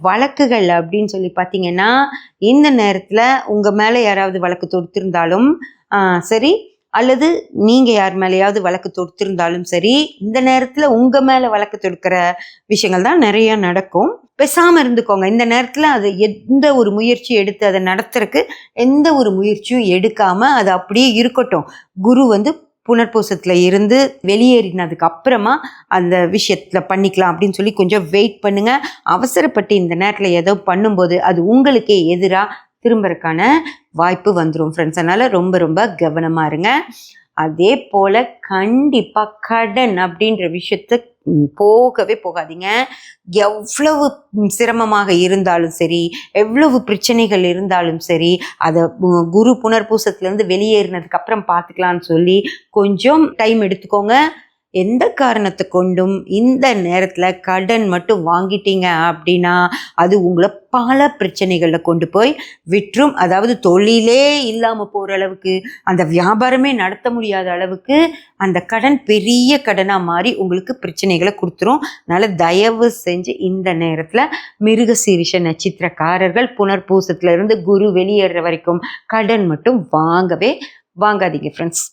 வழக்குகள் அப்படின்னு சொல்லி பார்த்தீங்கன்னா இந்த நேரத்தில் உங்கள் மேலே யாராவது வழக்கு தொடுத்திருந்தாலும் சரி அல்லது நீங்கள் யார் மேலேயாவது வழக்கு தொடுத்திருந்தாலும் சரி இந்த நேரத்தில் உங்கள் மேலே வழக்கு தொடுக்கிற விஷயங்கள் தான் நிறையா நடக்கும். பேசாமல் இருந்துக்கோங்க. இந்த நேரத்தில் அது எந்த ஒரு முயற்சி எடுத்து அதை நடத்துறதுக்கு எந்த ஒரு முயற்சியும் எடுக்காமல் அது அப்படியே இருக்கட்டும். குரு வந்து புனர்பூசத்தில் இருந்து வெளியேறினதுக்கு அப்புறமா அந்த விஷயத்தில் பண்ணிக்கலாம் அப்படின்னு சொல்லி கொஞ்சம் வெயிட் பண்ணுங்கள் அவசரப்பட்டு இந்த நேரத்தில் ஏதோ பண்ணும்போது அது உங்களுக்கே எதிராக திரும்பறக்கான வாய்ப்பு வந்துடும் ஃப்ரெண்ட்ஸ் அதனால் ரொம்ப ரொம்ப கவனமாக இருங்க. அதே போல் கண்டிப்பாக கடன் அப்படின்ற விஷயத்த போகவே போகாதீங்க. எவ்வளவு சிரமமாக இருந்தாலும் சரி எவ்வளவு பிரச்சனைகள் இருந்தாலும் சரி அதை குரு புனர்பூசத்துலேருந்து வெளியேறினதுக்கு அப்புறம் பார்த்துக்கலான்னு சொல்லி கொஞ்சம் டைம் எடுத்துக்கோங்க. எந்த காரணத்தை கொண்டும் இந்த நேரத்தில் கடன் மட்டும் வாங்கிட்டீங்க அப்படின்னா அது உங்களை பல பிரச்சனைகளில் கொண்டு போய் விற்றும் அதாவது தொழிலே இல்லாமல் போகிற அளவுக்கு அந்த வியாபாரமே நடத்த முடியாத அளவுக்கு அந்த கடன் பெரிய கடனாக மாறி உங்களுக்கு பிரச்சனைகளை கொடுத்துரும். அதனால் தயவு செஞ்சு இந்த நேரத்தில் மிருகசீரிஷ நட்சத்திரக்காரர்கள் புனர்பூசத்துலேருந்து குரு வெளியேற வரைக்கும் கடன் மட்டும் வாங்கவே வாங்காதீங்க ஃப்ரெண்ட்ஸ்